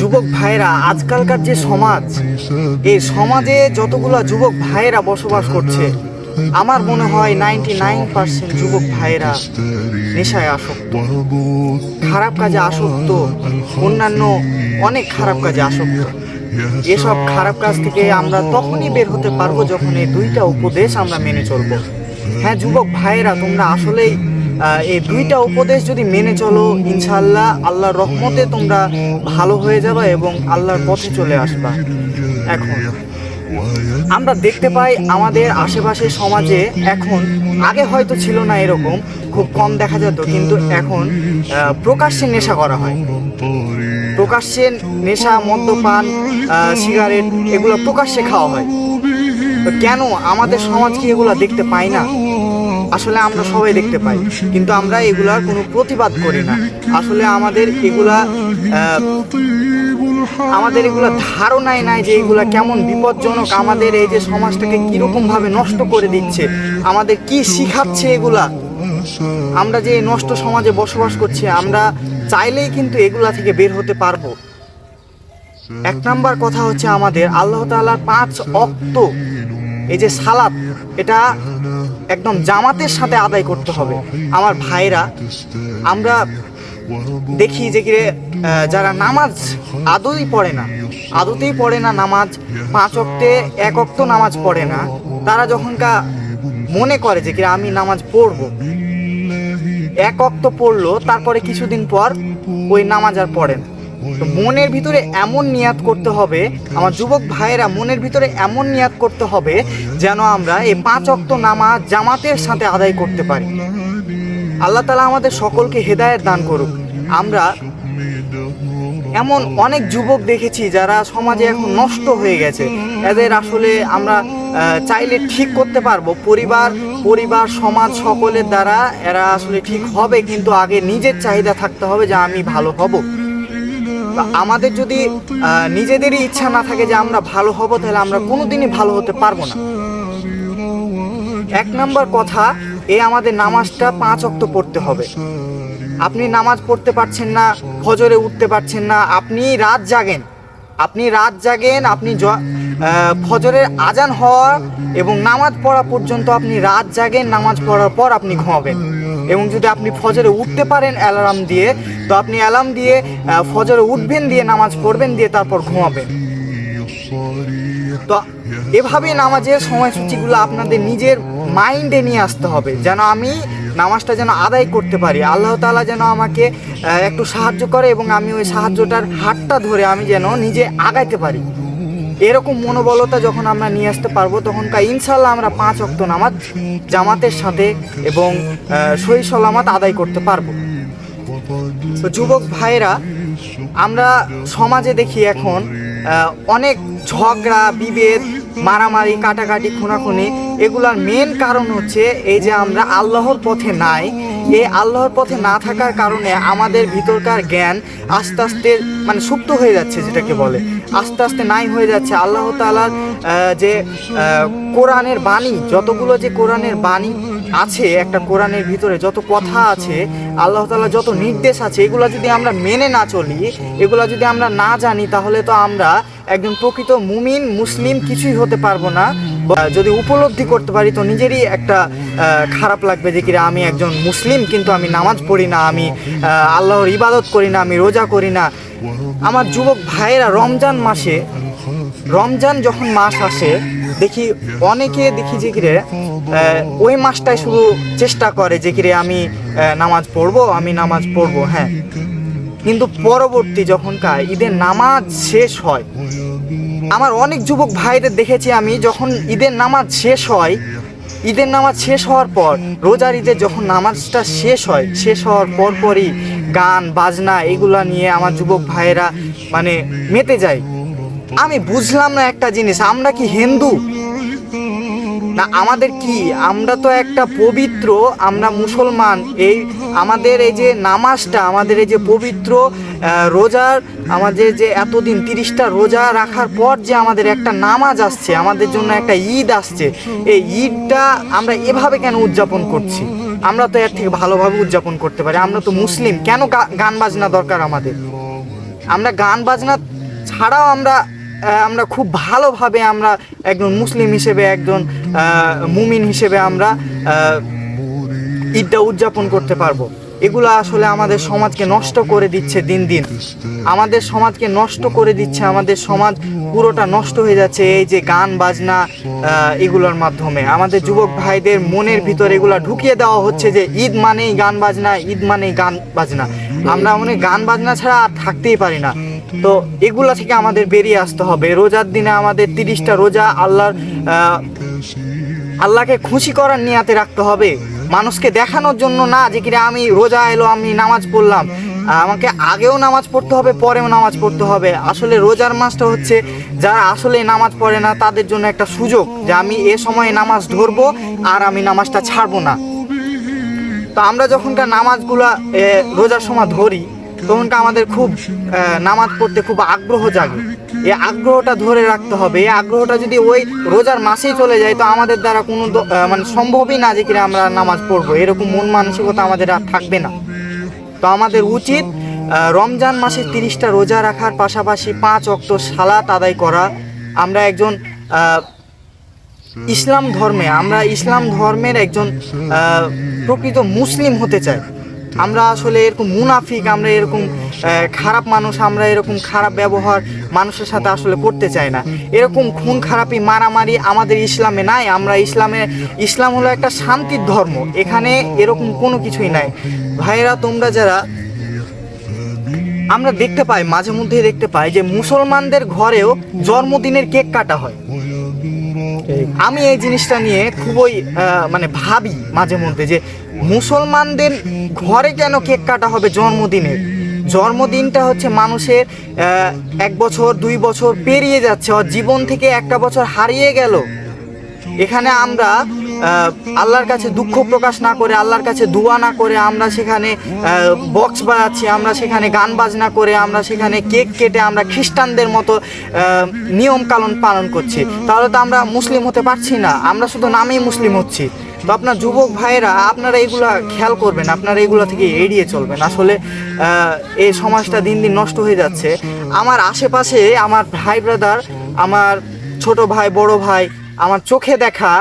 যুবক ভাইরা, আজকালকার যে সমাজ এই সমাজে যতগুলা যুবক ভাইয়েরা বসবাস করছে, আমার মনে হয় নাইনটি নাইন পার্সেন্ট যুবক ভাইয়েরা নেশায় আসক্ত। খারাপ কাজে আসক্ত, অন্যান্য অনেক খারাপ কাজে আসক্ত। এসব খারাপ কাজ থেকে আমরা তখনই বের হতে পারব যখন এই দুইটা উপদেশ আমরা মেনে চলবো। হ্যাঁ যুবক ভাইয়েরা, তোমরা আসলেই এই দুইটা উপদেশ যদি মেনে চলো ইনশাল্লাহ আল্লাহর রহমতে তোমরা ভালো হয়ে যাবে এবং আল্লাহর পথে চলে আসবা। এখন, আমরা দেখতে পাই আমাদের আশেপাশে সমাজে এখন, আগে হয়তো ছিল না এরকম, খুব কম দেখা যেত, কিন্তু এখন প্রকাশ্যে নেশা করা হয়। প্রকাশ্যে নেশা, মদ্যপান সিগারেট, এগুলো প্রকাশ্যে খাওয়া হয়। কেন আমাদের সমাজ কি এগুলো দেখতে পাই না? আসলে আমরা সবাই দেখতে পাই। কিন্তু আমরা এগুলার কোনো প্রতিবাদ করি না। আসলে আমাদের এগুলা আমাদের এগুলো ধারণাই নাই যে এগুলা কেমন বিপজ্জনক। আমাদের এই যে সমাজটাকে কীরকম ভাবে নষ্ট করে দিচ্ছে, আমাদের কি শিখাচ্ছে এগুলা? আমরা যে নষ্ট সমাজে বসবাস করছি, আমরা চাইলেই কিন্তু এগুলা থেকে বের হতে পারব। এক নাম্বার কথা হচ্ছে আমাদের, আল্লাহ তাআলার পাঁচ অক্ত, এই যে সালাত, এটা একদম জামাতের সাথে আদায় করতে হবে। আমার ভাইরা আমরা দেখি যে কিরে যারা নামাজ আদৌই পড়ে না, আদতেই পড়ে না নামাজ, পাঁচ অক্তে এক অক্ত নামাজ পড়ে না, তারা যখনকা মনে করে যে কিরে আমি নামাজ পড়ব, এক অক্ত পড়ল, তারপরে কিছুদিন পর ওই নামাজ আর পড়েন মনের ভিতরে এমন নিয়াত করতে হবে, আমার যুবক ভাইয়েরা মনের ভিতরে এমন নিয়াত করতে হবে যেন আমরা এই পাঁচ অক্ত নামাজ জামাতের সাথে আদায় করতে পারি। আল্লাহ তালা আমাদের সকলকে হেদায়েত দান করুক। আমরা এমন অনেক যুবক দেখেছি যারা সমাজে এখন নষ্ট হয়ে গেছে। এদের আসলে আমরা চাইলে ঠিক করতে পারব। পরিবার পরিবার, সমাজ সকলের দ্বারা এরা আসলে ঠিক হবে, কিন্তু আগে নিজের চাহিদা থাকতে হবে যে আমি ভালো হব। আমাদের যদি নিজেদেরই ইচ্ছা না থাকে যে আমরা ভালো হব, তাহলে আমরা কোনোদিনই ভালো হতে পারব না। এক নম্বর কথা, এ আমাদের নামাজটা পাঁচ অক্ত পড়তে হবে। আপনি নামাজ পড়তে পারছেন না, ফজরে উঠতে পারছেন না, আপনি রাত জাগেন। আপনি রাত জাগেন, আপনি ফজরের আজান হওয়া এবং নামাজ পড়া পর্যন্ত আপনি রাত জাগেন, নামাজ পড়ার পর আপনি ঘুমাবেন। এবং যদি আপনি ফজরে উঠতে পারেন, অ্যালার্ম দিয়ে তো আপনি অ্যালার্ম দিয়ে ফজরে উঠবেন দিয়ে, নামাজ পড়বেন দিয়ে তারপর ঘুমাবেন। তো এভাবে নামাজের সময়সূচিগুলো আপনাদের নিজের মাইন্ডে নিয়ে আসতে হবে, যেন আমি নামাজটা যেন আদায় করতে পারি। আল্লাহ তালা যেন আমাকে একটু সাহায্য করে এবং আমি ওই সাহায্যটার হাতটা ধরে আমি যেন নিজে আগাইতে পারি। এরকম মনোবলতা যখন আমরা নিয়ে আসতে পারব, তখনকার ইনশাল্লাহ আমরা পাঁচ অক্ত নামাজ জামাতের সাথে এবং সহি সলামাত আদায় করতে পারব। তো যুবক ভাইরা আমরা সমাজে দেখি এখন অনেক ঝগড়া, বিভেদ, মারামারি, কাটাকাটি, খুনাখুনি। এগুলার মেন কারণ হচ্ছে এই যে আমরা আল্লাহর পথে নাই। এই আল্লাহর পথে না থাকার কারণে আমাদের ভিতরকার জ্ঞান আস্তে আস্তে মানে সুপ্ত হয়ে যাচ্ছে যেটাকে বলে। আস্তে আস্তে নাই হয়ে যাচ্ছে। আল্লাহ তালার যে কোরআনের বাণী, যতগুলো যে কোরআনের বাণী আছে, একটা কোরআনের ভিতরে যত কথা আছে, আল্লাহ তালা যত নির্দেশ আছে, এগুলো যদি আমরা মেনে না চলি, এগুলো যদি আমরা না জানি, তাহলে তো আমরা একজন প্রকৃত মুমিন, মুসলিম কিছুই হতে পারব না। যদি উপলব্ধি করতে পারি, তো নিজেরই একটা খারাপ লাগবে যে কিরা আমি একজন মুসলিম, কিন্তু আমি নামাজ পড়ি না, আমি আল্লাহর ইবাদত করি না, আমি রোজা করি না। আমার যুবক ভাইয়েরা রমজান মাসে, রমজান যখন মাস আসে দেখি অনেকে দেখি যে কিরে ওই মাসটাই শুধু চেষ্টা করে যে কিরে আমি নামাজ পড়ব, আমি নামাজ পড়ব হ্যাঁ। কিন্তু পরবর্তী যখন যখনকার ঈদের নামাজ শেষ হয়, আমার অনেক যুবক ভাইদের দেখেছি আমি, যখন ঈদের নামাজ শেষ হয়, ঈদের নামাজ শেষ হওয়ার পর, রোজার ঈদের যখন নামাজটা শেষ হয়, শেষ হওয়ার পর পরই গান, বাজনা, এগুলা নিয়ে আমার যুবক ভাইয়েরা মানে মেতে যায়। আমি বুঝলাম না একটা জিনিস, আমরা কি হিন্দু? না, আমাদের কি? আমরা তো একটা পবিত্র, আমরা মুসলমান, এই আমাদের এই যে নামাজটা, আমাদের এই যে পবিত্র রোজার, আমাদের যে এতদিন তিরিশটা রোজা রাখার পর যে আমাদের একটা নামাজ আসছে, আমাদের জন্য একটা ঈদ আসছে, এই ঈদটা আমরা এভাবে কেন উদযাপন করছি? আমরা তো এর থেকে ভালোভাবে উদযাপন করতে পারি, আমরা তো মুসলিম, কেন গান বাজনা দরকার আমাদের? আমরা গান বাজনা ছাড়াও আমরা আমরা খুব ভালোভাবে আমরা একজন মুসলিম হিসেবে, একজন মুমিন হিসেবে আমরা ঈদটা উদযাপন করতে পারব। এগুলো আসলে আমাদের সমাজকে নষ্ট করে দিচ্ছে দিন দিন। আমাদের সমাজকে নষ্ট করে দিচ্ছে, আমাদের সমাজ পুরোটা নষ্ট হয়ে যাচ্ছে এই যে গান, বাজনা এগুলোর মাধ্যমে। আমাদের যুবক ভাইদের মনের ভিতর এগুলা ঢুকিয়ে দেওয়া হচ্ছে যে ঈদ মানেই গান, বাজনা, ঈদ মানেই গান, বাজনা। আমরা মনে গান, বাজনা ছাড়া আর থাকতেই পারি না। তো এগুলা থেকে আমাদের বেরিয়ে আসতে হবে। রোজার দিনে আমাদের তিরিশটা রোজা আল্লাহর আল্লাহকে খুশি করার নিয়াতে রাখতে হবে। মানুষকে দেখানোর জন্য না যে কিনা আমি রোজা এলো, আমি নামাজ পড়লাম। আমাকে আগেও নামাজ পড়তে হবে, পরেও নামাজ পড়তে হবে। আসলে রোজার মাসটা হচ্ছে যারা আসলে নামাজ পড়ে না, তাদের জন্য একটা সুযোগ যে আমি এ সময়ে নামাজ ধরবো আর আমি নামাজটা ছাড়বো না। তো আমরা যখনকার নামাজগুলা রোজার সময় ধরি তখনকার আমাদের খুব নামাজ পড়তে খুব আগ্রহ জাগে। এই আগ্রহটা ধরে রাখতে হবে। এই আগ্রহটা যদি ওই রোজার মাসেই চলে যায়, তো আমাদের দ্বারা কোনো মানে সম্ভবই না যে কিনা আমরা নামাজ পড়ব। এরকম মন মানসিকতা আমাদের আর থাকবে না। তো আমাদের উচিত রমজান মাসে তিরিশটা রোজা রাখার পাশাপাশি পাঁচ অক্ত সালাত আদায় করা। আমরা একজন ইসলাম ধর্মে, আমরা ইসলাম ধর্মের একজন প্রকৃত মুসলিম হতে চাই। আমরা আসলে এরকম মুনাফিক, আমরা এরকম খারাপ মানুষ, আমরা এরকম খারাপ ব্যবহার মানুষের সাথে আসলে করতে চাই না। এরকম খুন খারাপি, মারামারি আমাদের ইসলামে নাই, আমরা ইসলামে, ইসলাম হলো একটা শান্তির ধর্ম, এখানে এরকম কোনো কিছুই নাই। ভাইয়েরা, তোমরা যারা, আমরা দেখতে পাই, মাঝে মধ্যে দেখতে পাই যে মুসলমানদের ঘরেও জন্মদিনের কেক কাটা হয়। আমি এই জিনিসটা নিয়ে খুবই মানে ভাবি মাঝে মধ্যে যে মুসলমানদের ঘরে কেন কেক কাটা হবে জন্মদিনে? জন্মদিনটা হচ্ছে মানুষের এক বছর, দুই বছর পেরিয়ে যাচ্ছে, ওর জীবন থেকে একটা বছর হারিয়ে গেল। এখানে আমরা আল্লাহর কাছে দুঃখ প্রকাশ না করে, আল্লাহর কাছে দোয়া না করে আমরা সেখানে বক্স বাজাচ্ছি, আমরা সেখানে গান বাজনা করে, আমরা সেখানে কেক কেটে আমরা খ্রিস্টানদের মতো নিয়ম কানুন পালন করছি। তাহলে তো আমরা মুসলিম হতে পারছি না, আমরা শুধু নামেই মুসলিম হচ্ছি। তো আপনার যুবক ভাইয়েরা, আপনারা এগুলা খেয়াল করবেন, আপনারা এগুলো থেকে এড়িয়ে চলবেন। আসলে এই সমাজটা দিন দিন নষ্ট হয়ে যাচ্ছে। আমার আশেপাশে আমার ভাই ব্রাদার আমার ছোট ভাই, বড় ভাই, আমার চোখে দেখা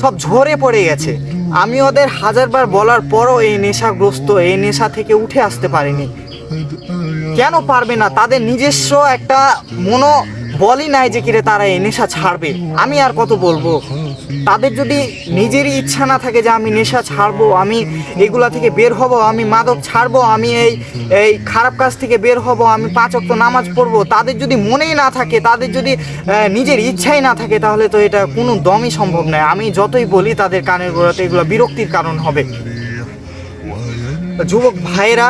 সব ঝরে পড়ে গেছে। আমি ওদের হাজারবার বলার পরও এই নেশাগ্রস্ত, এই নেশা থেকে উঠে আসতে পারিনি। কেন পারবে না? তাদের নিজস্ব একটা মনো বলই নাই যে কিরে তারা এই নেশা ছাড়বে। আমি আর কত বলব? তাদের যদি নিজেরই ইচ্ছা না থাকে যে আমি নেশা ছাড়বো, আমি এগুলা থেকে বের হব, আমি মাদক ছাড়বো, আমি এই এই খারাপ কাজ থেকে বের হব, আমি পাঁচ অক্ত নামাজ পড়ব, তাদের যদি মনেই না থাকে, তাদের যদি নিজের ইচ্ছাই না থাকে, তাহলে তো এটা কোনো দমই সম্ভব নয়। আমি যতই বলি, তাদের কানের গোড়াতে এগুলো বিরক্তির কারণ হবে। যুবক ভাইয়েরা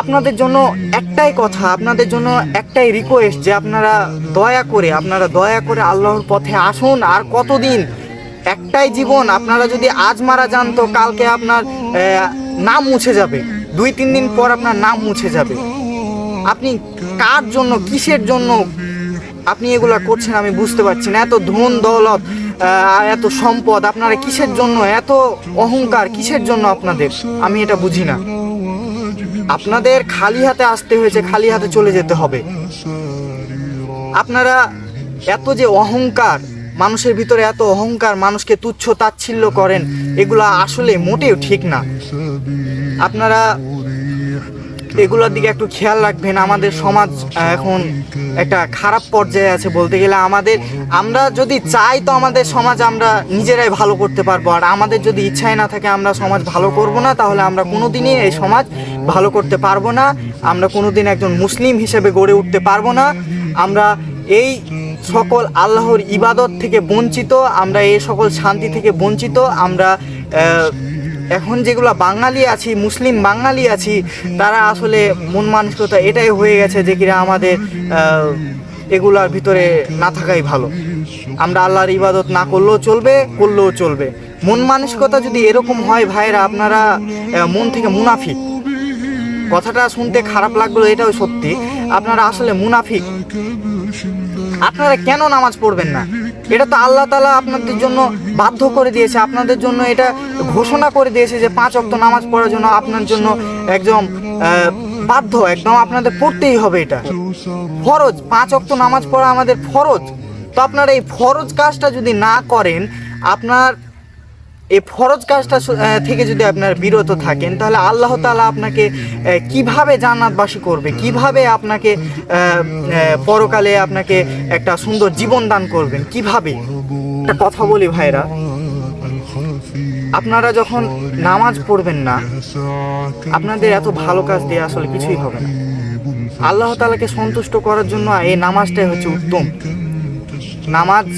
আপনাদের জন্য একটাই কথা, আপনাদের জন্য একটাই রিকোয়েস্ট যে আপনারা দয়া করে, আপনারা দয়া করে আল্লাহর পথে আসুন আর কতদিন একটাই জীবন, আপনারা যদি আজ মারা যান তো কালকে আপনার নাম মুছে যাবে। দুই, তিন দিন পর আপনার নাম মুছে যাবে। আপনি কার জন্য, কিসের জন্য আপনি এগুলা করছেন আমি বুঝতে পারছি না। এত ধন দৌলত এত সম্পদ, আপনারা কিসের জন্য, এত অহংকার, কিসের জন্য আপনাদের? আমি এটা বুঝি না। আপনাদের খালি হাতে আসতে হয়েছে, খালি হাতে চলে যেতে হবে। আপনারা এত যে অহংকার, মানুষের ভিতরে এত অহংকার, মানুষকে তুচ্ছ তাচ্ছিল্য করেন, এগুলা আসলে মোটেও ঠিক না। আপনারা এগুলোর দিকে একটু খেয়াল রাখবেন, আমাদের সমাজ এখন একটা খারাপ পর্যায়ে আছে বলতে গেলে আমাদের, আমরা যদি চাই তো আমাদের সমাজ আমরা নিজেরাই ভালো করতে পারব, আর আমাদের যদি ইচ্ছাই না থাকে আমরা সমাজ ভালো করব না, তাহলে আমরা কোনোদিনই এই সমাজ ভালো করতে পারব না, আমরা কোনোদিন একজন মুসলিম হিসেবে গড়ে উঠতে পারব না, আমরা এই সকল আল্লাহর ইবাদত থেকে বঞ্চিত, আমরা এই সকল শান্তি থেকে বঞ্চিত, আমরা এখন যেগুলো বাঙালি আছি, মুসলিম বাঙালি আছি, তারা আসলে মন মানসিকতা এটাই হয়ে গেছে যে কিনা আমাদের এগুলার ভিতরে না থাকাই ভালো। আমরা আল্লাহর ইবাদত না করলেও চলবে করলেও চলবে। মন মানসিকতা যদি এরকম হয় ভাইরা আপনারা মন থেকে মুনাফিক। কথাটা শুনতে খারাপ লাগল, এটাও সত্যি। আপনারা আসলে মুনাফিক। আপনারা কেন নামাজ পড়বেন না? এটা তো আল্লাহ তালা আপনাদের জন্য বাধ্য করে দিয়েছে। আপনাদের জন্য এটা ঘোষণা করে দিয়েছে যে পাঁচ অক্ত নামাজ পড়ার জন্য আপনার জন্য একদম বাধ্য, একদম আপনাদের পড়তেই হবে এটা। ফরজ, পাঁচ অক্ত নামাজ পড়া আমাদের ফরজ। তো আপনারা এই ফরজ কাজটা যদি না করেন, আপনার এই ফরজ কাজটা থেকে যদি আপনার বিরত থাকেন, তাহলে আল্লাহ তালা আপনাকে কীভাবে জান্নাতবাসী করবে? কীভাবে আপনাকে পরকালে আপনাকে একটা সুন্দর জীবন দান করবেন? কীভাবে? একটা কথা বলি ভাইরা, আপনারা যখন নামাজ পড়বেন না, আপনাদের এত ভালো কাজ দিয়ে আসলে কিছুই হবে না। আল্লাহ তালাকে সন্তুষ্ট করার জন্য এই নামাজটাই হচ্ছে উত্তম। নামাজ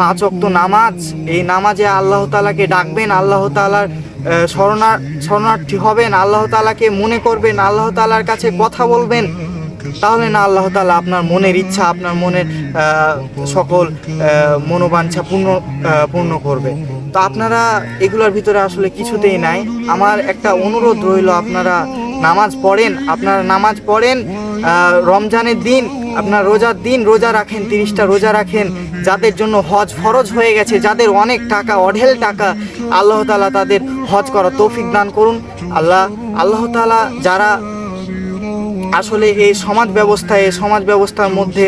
পাঁচ অক্ত নামাজ, এই নামাজে আল্লাহ তালাকে ডাকবেন, আল্লাহ তালার শরণা শরণার্থী হবেন, আল্লাহ তালাকে মনে করবেন, আল্লাহ তালার কাছে কথা বলবেন, তাহলে না আল্লাহ তালা আপনার মনের ইচ্ছা, আপনার মনের সকল মনোবাঞ্ছা পূর্ণ পূর্ণ করবে। তো আপনারা এগুলোর ভিতরে আসলে কিছুতেই নাই। আমার একটা অনুরোধ রইল, আপনারা নামাজ পড়েন, আপনারা নামাজ পড়েন রমজানের দিন আপনার রোজার দিন রোজা রাখেন, তিরিশটা রোজা রাখেন, যাদের জন্য হজ ফরজ হয়ে গেছে, যাদের অনেক টাকা, অঢেল টাকা আল্লাহ তালা তাদের হজ করা তৌফিক দান করুন। আল্লাহ আল্লাহ তালা যারা আসলে এই সমাজ ব্যবস্থায় সমাজ ব্যবস্থার মধ্যে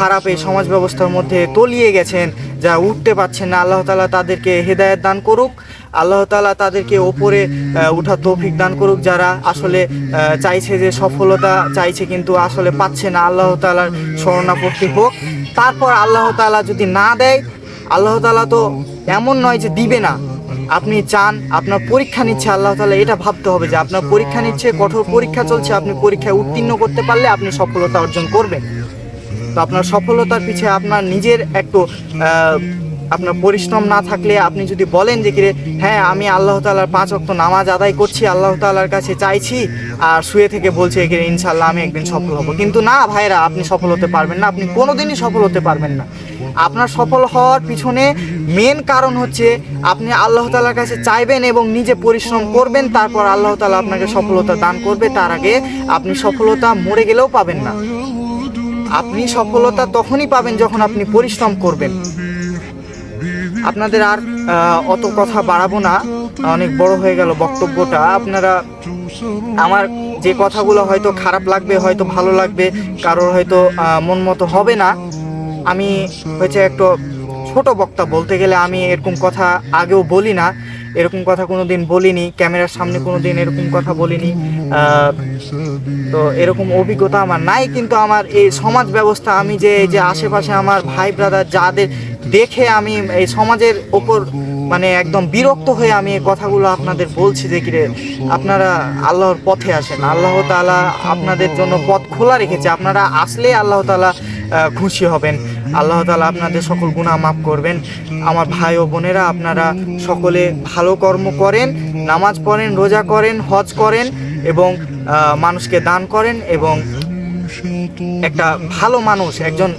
খারাপ এই সমাজ ব্যবস্থার মধ্যে তলিয়ে গেছেন, যা উঠতে পারছেন না। আল্লাহ তালা তাদেরকে হেদায়েত দান করুক। আল্লাহ তালা তাদেরকে ওপরে উঠার তৌফিক দান করুক। যারা আসলে চাইছে যে সফলতা, চাইছে কিন্তু আসলে পাচ্ছে না। আল্লাহ তালার শরণাপত্তি হোক। তারপর আল্লাহ তালা যদি না দেয়, আল্লাহ তালা তো এমন নয় যে দিবে না। আপনি চান, আপনার পরীক্ষা নিচ্ছে, আল্লাহ তালা এটা ভাবতে হবে যে আপনার পরীক্ষা নিচ্ছে, কঠোর পরীক্ষা চলছে, আপনি পরীক্ষায় উত্তীর্ণ করতে পারলে আপনি সফলতা অর্জন করবেন। তো আপনার সফলতার পিছে আপনার নিজের একটু আপনার পরিশ্রম না থাকলে আপনি যদি বলেন যে কিরে হ্যাঁ আমি আল্লাহ তালার পাঁচ অক্ত নামাজ আদায় করছি, আল্লাহ তালার কাছে চাইছি আর শুয়ে থেকে বলছে কিরে ইনশাল্লাহ আমি একদিন সফল হব। কিন্তু না ভাইরা, আপনি সফল হতে পারবেন না, আপনি কোনোদিনই সফল হতে পারবেন না। আপনার সফল হওয়ার পিছনে মেন কারণ হচ্ছে আপনি আল্লাহ তালার কাছে চাইবেন এবং নিজে পরিশ্রম করবেন, তারপর আল্লাহ তালা আপনাকে সফলতা দান করবে। তার আগে আপনি সফলতা মরে গেলেও পাবেন না। আপনি সফলতা তখনই পাবেন যখন আপনি পরিশ্রম করবেন। আপনাদের আর অত কথা বাড়াবো না। অনেক বড় হয়ে গেল বক্তব্যটা। আপনারা আমার যে কথাগুলো হয়তো খারাপ লাগবে, হয়তো ভালো লাগবে, কারোর হয়তো মন মতো হবে না। আমি হয়েছে একটু ছোট বক্তা বলতে গেলে আমি এরকম কথা আগেও বলি না। এরকম কথা কোনোদিন বলিনি ক্যামেরার সামনে কোনোদিন এরকম কথা বলিনি। তো এরকম অভিজ্ঞতা আমার নাই কিন্তু আমার এই সমাজ ব্যবস্থা আমি যে যে আশেপাশে আমার ভাই ব্রাদার যাদের দেখে আমি এই সমাজের ওপর মানে একদম বিরক্ত হয়ে আমি এই কথাগুলো আপনাদের বলছি যে কিরে আপনারা আল্লাহর পথে আসেন। আল্লাহ তাআলা আপনাদের জন্য পথ খোলা রেখেছে। আপনারা আসলে আল্লাহ আহ, খুশি হবেন। আল্লাহ তাআলা আপনাদের সকল গুনাহ মাফ করবেন। আমার ভাই ও বোনেরা, আপনারা সকলে ভালো কর্ম করেন, নামাজ পড়েন, রোজা করেন, হজ করেন এবং মানুষকে দান করেন এবং একটা ভালো মানুষ, একজন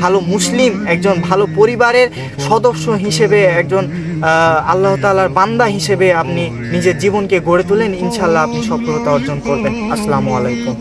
ভালো মুসলিম, একজন ভালো পরিবারের সদস্য হিসেবে, একজন আল্লাহ তাআলার বান্দা হিসেবে আপনি নিজের জীবনকে গড়ে তোলেন। ইনশাল্লাহ আপনি সফলতা অর্জন করবেন। আসসালামু আলাইকুম।